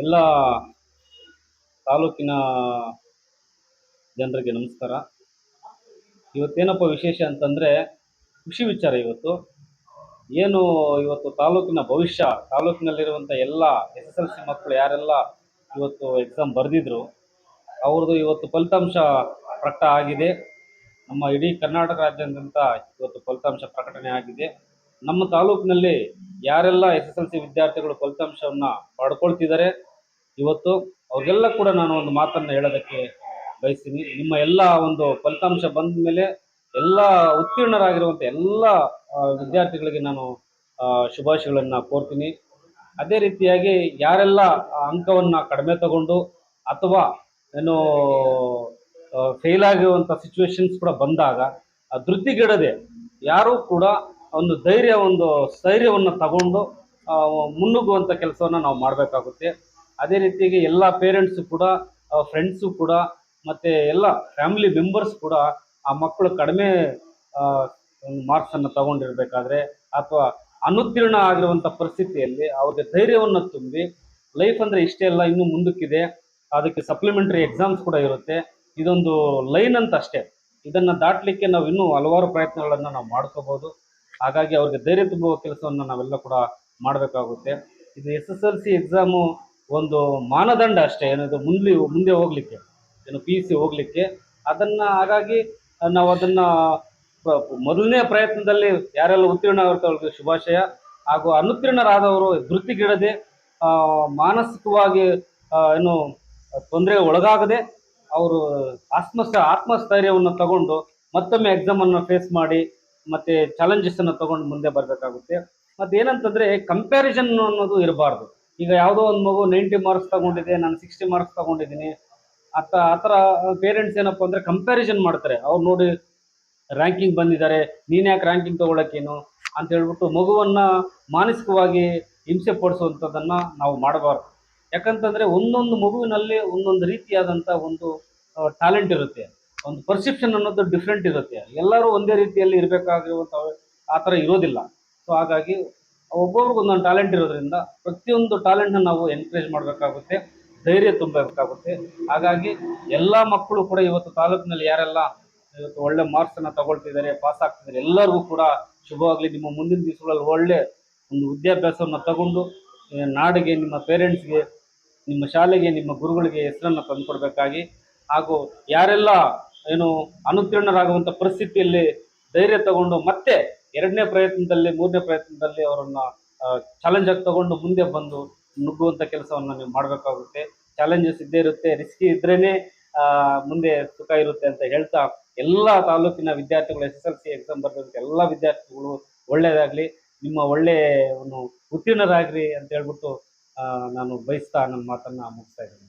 ಎಲ್ಲ ತಾಲೂಕಿನ ಜನರಿಗೆ ನಮಸ್ಕಾರ. ಇವತ್ತೇನಪ್ಪ ವಿಶೇಷ ಅಂತಂದರೆ ಖುಷಿ ವಿಚಾರ ಇವತ್ತು. ಏನು ಇವತ್ತು ತಾಲೂಕಿನ ಭವಿಷ್ಯ ತಾಲೂಕಿನಲ್ಲಿರುವಂಥ ಎಲ್ಲ ಎಸ್ ಎಸ್ ಎಲ್ ಸಿ ಮಕ್ಕಳು ಯಾರೆಲ್ಲ ಇವತ್ತು ಎಕ್ಸಾಮ್ ಬರೆದಿದ್ರು, ಅವ್ರದ್ದು ಇವತ್ತು ಫಲಿತಾಂಶ ಪ್ರಕಟ ಆಗಿದೆ. ನಮ್ಮ ಇಡೀ ಕರ್ನಾಟಕ ರಾಜ್ಯಾದ್ಯಂತ ಇವತ್ತು ಫಲಿತಾಂಶ ಪ್ರಕಟಣೆ ಆಗಿದೆ. ನಮ್ಮ ತಾಲೂಕಿನಲ್ಲಿ ಯಾರೆಲ್ಲ ಎಸ್ ಎಸ್ ಎಲ್ ಸಿ ವಿದ್ಯಾರ್ಥಿಗಳು ಫಲಿತಾಂಶವನ್ನು ಪಡ್ಕೊಳ್ತಿದ್ದಾರೆ, ಇವತ್ತು ಅವ್ರಿಗೆಲ್ಲ ಕೂಡ ನಾನು ಒಂದು ಮಾತನ್ನು ಹೇಳೋದಕ್ಕೆ ಬಯಸ್ತೀನಿ. ನಿಮ್ಮ ಎಲ್ಲ ಒಂದು ಫಲಿತಾಂಶ ಬಂದ ಮೇಲೆ ಎಲ್ಲ ಉತ್ತೀರ್ಣರಾಗಿರುವಂಥ ಎಲ್ಲ ವಿದ್ಯಾರ್ಥಿಗಳಿಗೆ ನಾನು ಶುಭಾಶಯಗಳನ್ನು ಕೋರ್ತೀನಿ. ಅದೇ ರೀತಿಯಾಗಿ ಯಾರೆಲ್ಲ ಅಂಕವನ್ನು ಕಡಿಮೆ ತಗೊಂಡು ಅಥವಾ ಏನು ಫೇಲ್ ಆಗಿರುವಂಥ ಸಿಚುವೇಶನ್ಸ್ ಕೂಡ ಬಂದಾಗ ಧೃತಿಗೆಡದೆ ಯಾರೂ ಕೂಡ ಒಂದು ಧೈರ್ಯ, ಒಂದು ಸ್ಥೈರ್ಯವನ್ನು ತಗೊಂಡು ಮುನ್ನುಗ್ಗುವಂಥ ಕೆಲಸವನ್ನು ನಾವು ಮಾಡಬೇಕಾಗುತ್ತೆ. ಅದೇ ರೀತಿಯಾಗಿ ಎಲ್ಲ ಪೇರೆಂಟ್ಸು ಕೂಡ ಫ್ರೆಂಡ್ಸು ಕೂಡ, ಮತ್ತು ಎಲ್ಲ ಫ್ಯಾಮಿಲಿ ಮೆಂಬರ್ಸ್ ಕೂಡ ಆ ಮಕ್ಕಳು ಕಡಿಮೆ ಮಾರ್ಕ್ಸನ್ನು ತಗೊಂಡಿರಬೇಕಾದ್ರೆ ಅಥವಾ ಅನುತ್ತೀರ್ಣ ಆಗಿರುವಂಥ ಪರಿಸ್ಥಿತಿಯಲ್ಲಿ ಅವ್ರಿಗೆ ಧೈರ್ಯವನ್ನು ತುಂಬಿ ಲೈಫ್ ಅಂದರೆ ಇಷ್ಟೇ ಅಲ್ಲ, ಇನ್ನೂ ಮುಂದಕ್ಕಿದೆ. ಅದಕ್ಕೆ ಸಪ್ಲಿಮೆಂಟ್ರಿ ಎಕ್ಸಾಮ್ಸ್ ಕೂಡ ಇರುತ್ತೆ. ಇದೊಂದು ಲೈನ್ ಅಂತ ಅಷ್ಟೇ. ಇದನ್ನು ದಾಟಲಿಕ್ಕೆ ನಾವು ಇನ್ನೂ ಹಲವಾರು ಪ್ರಯತ್ನಗಳನ್ನು ನಾವು ಮಾಡ್ಕೋಬೋದು. ಹಾಗಾಗಿ ಅವ್ರಿಗೆ ಧೈರ್ಯ ತುಂಬುವ ಕೆಲಸವನ್ನು ನಾವೆಲ್ಲ ಕೂಡ ಮಾಡಬೇಕಾಗುತ್ತೆ. ಇದು S S L C exam ಒಂದು ಮಾನದಂಡ ಅಷ್ಟೇ, ಏನಿದೆ ಮುಂದೆ ಮುಂದೆ ಹೋಗಲಿಕ್ಕೆ, ಏನು ಪಿ ಯು ಸಿ ಹೋಗಲಿಕ್ಕೆ. ಅದನ್ನು ಹಾಗಾಗಿ ನಾವು ಅದನ್ನು ಮೊದಲನೇ ಪ್ರಯತ್ನದಲ್ಲಿ ಯಾರೆಲ್ಲ ಉತ್ತೀರ್ಣ ಅವ್ರಿಗೆ ಶುಭಾಶಯ ಹಾಗೂ ಅನುತ್ತೀರ್ಣರಾದವರು ವೃತ್ತಿಗಿಡದೆ ಮಾನಸಿಕವಾಗಿ ಏನು ತೊಂದರೆ ಒಳಗಾಗದೆ ಅವರು ಆತ್ಮಸ್ಥ, ಆತ್ಮಸ್ಥೈರ್ಯವನ್ನು ತಗೊಂಡು ಮತ್ತೊಮ್ಮೆ ಎಕ್ಸಾಮನ್ನು ಫೇಸ್ ಮಾಡಿ ಮತ್ತು ಚಾಲೆಂಜಸನ್ನು ತಗೊಂಡು ಮುಂದೆ ಬರಬೇಕಾಗುತ್ತೆ. ಮತ್ತು ಏನಂತಂದರೆ ಕಂಪ್ಯಾರಿಸನ್ ಅನ್ನೋದು ಇರಬಾರ್ದು. ಈಗ ಯಾವುದೋ ಒಂದು ಮಗು ನೈಂಟಿ ಮಾರ್ಕ್ಸ್ ತಗೊಂಡಿದೆ, ನಾನು ಸಿಕ್ಸ್ಟಿ ಮಾರ್ಕ್ಸ್ ತಗೊಂಡಿದ್ದೀನಿ. ಅತ್ತ, ಆ ಥರ ಪೇರೆಂಟ್ಸ್ ಏನಪ್ಪ ಅಂದರೆ ಕಂಪ್ಯಾರಿಸನ್ ಮಾಡ್ತಾರೆ. ಅವ್ರು ನೋಡಿ ರ್ಯಾಂಕಿಂಗ್ ಬಂದಿದ್ದಾರೆ, ನೀನು ಯಾಕೆ ರ್ಯಾಂಕಿಂಗ್ ತೊಗೊಳಕ್ಕೇನು ಅಂತ ಹೇಳ್ಬಿಟ್ಟು ಮಗುವನ್ನು ಮಾನಸಿಕವಾಗಿ ಹಿಂಸೆ ಪಡಿಸುವಂಥದ್ದನ್ನು ನಾವು ಮಾಡಬಾರ್ದು. ಯಾಕಂತಂದರೆ ಒಂದೊಂದು ಮಗುವಿನಲ್ಲಿ ಒಂದೊಂದು ರೀತಿಯಾದಂಥ ಒಂದು ಟ್ಯಾಲೆಂಟ್ ಇರುತ್ತೆ. ಒಂದು ಪರ್ಸೆಪ್ಷನ್ ಅನ್ನೋದು ಡಿಫ್ರೆಂಟ್ ಇರುತ್ತೆ. ಎಲ್ಲರೂ ಒಂದೇ ರೀತಿಯಲ್ಲಿ ಇರಬೇಕಾಗಿರುವಂಥ ಆ ಥರ ಇರೋದಿಲ್ಲ. ಸೊ ಹಾಗಾಗಿ ಒಬ್ಬೊಬ್ರಿಗೆ ಒಂದೊಂದು ಟ್ಯಾಲೆಂಟ್ ಇರೋದ್ರಿಂದ ಪ್ರತಿಯೊಂದು ಟ್ಯಾಲೆಂಟ್ನ ನಾವು ಎನ್ಕರೇಜ್ ಮಾಡಬೇಕಾಗುತ್ತೆ, ಧೈರ್ಯ ತುಂಬಬೇಕಾಗುತ್ತೆ. ಹಾಗಾಗಿ ಎಲ್ಲ ಮಕ್ಕಳು ಕೂಡ ಇವತ್ತು ತಾಲೂಕಿನಲ್ಲಿ ಯಾರೆಲ್ಲ ಇವತ್ತು ಒಳ್ಳೆ ಮಾರ್ಕ್ಸನ್ನು ತಗೊಳ್ತಿದ್ದಾರೆ ಪಾಸ್ ಆಗ್ತಿದ್ದಾರೆ, ಎಲ್ಲರಿಗೂ ಕೂಡ ಶುಭವಾಗಲಿ. ನಿಮ್ಮ ಮುಂದಿನ ದಿವಸಗಳಲ್ಲಿ ಒಳ್ಳೆ ಒಂದು ವಿದ್ಯಾಭ್ಯಾಸವನ್ನು ತಗೊಂಡು ನಾಡಿಗೆ, ನಿಮ್ಮ ಪೇರೆಂಟ್ಸ್ಗೆ ನಿಮ್ಮ ಶಾಲೆಗೆ, ನಿಮ್ಮ ಗುರುಗಳಿಗೆ ಹೆಸರನ್ನು ತಂದುಕೊಡ್ಬೇಕಾಗಿ. ಹಾಗೂ ಯಾರೆಲ್ಲ ಏನು ಅನುತ್ತೀರ್ಣರಾಗುವಂಥ ಪರಿಸ್ಥಿತಿಯಲ್ಲಿ ಧೈರ್ಯ ತಗೊಂಡು ಮತ್ತೆ ಎರಡನೇ ಪ್ರಯತ್ನದಲ್ಲಿ, ಮೂರನೇ ಪ್ರಯತ್ನದಲ್ಲಿ ಅವರನ್ನು ಚಾಲೆಂಜ್ ಆಗಿ ತಗೊಂಡು ಮುಂದೆ ಬಂದು ನುಗ್ಗುವಂಥ ಕೆಲಸವನ್ನು ನೀವು ಮಾಡಬೇಕಾಗುತ್ತೆ. ಚಾಲೆಂಜಸ್ ಇದ್ದೇ ಇರುತ್ತೆ. ರಿಸ್ಕಿ ಇದ್ರೇ ಮುಂದೆ ಸುಖ ಇರುತ್ತೆ ಅಂತ ಹೇಳ್ತಾ ಎಲ್ಲ ತಾಲೂಕಿನ ವಿದ್ಯಾರ್ಥಿಗಳು S S L C exam ಬರೆದಂಥ ಎಲ್ಲ ವಿದ್ಯಾರ್ಥಿಗಳು ಒಳ್ಳೆಯದಾಗಲಿ ನಿಮ್ಮ ಒಳ್ಳೆಯ ಒಂದು ಉತ್ತೀರ್ಣರಾಗ್ರಿ ಅಂತ ಹೇಳ್ಬಿಟ್ಟು ನಾನು ಬಯಸ್ತಾ ನನ್ನ ಮಾತನ್ನು ಮುಗಿಸ್ತಾ ಇದ್ದೀನಿ.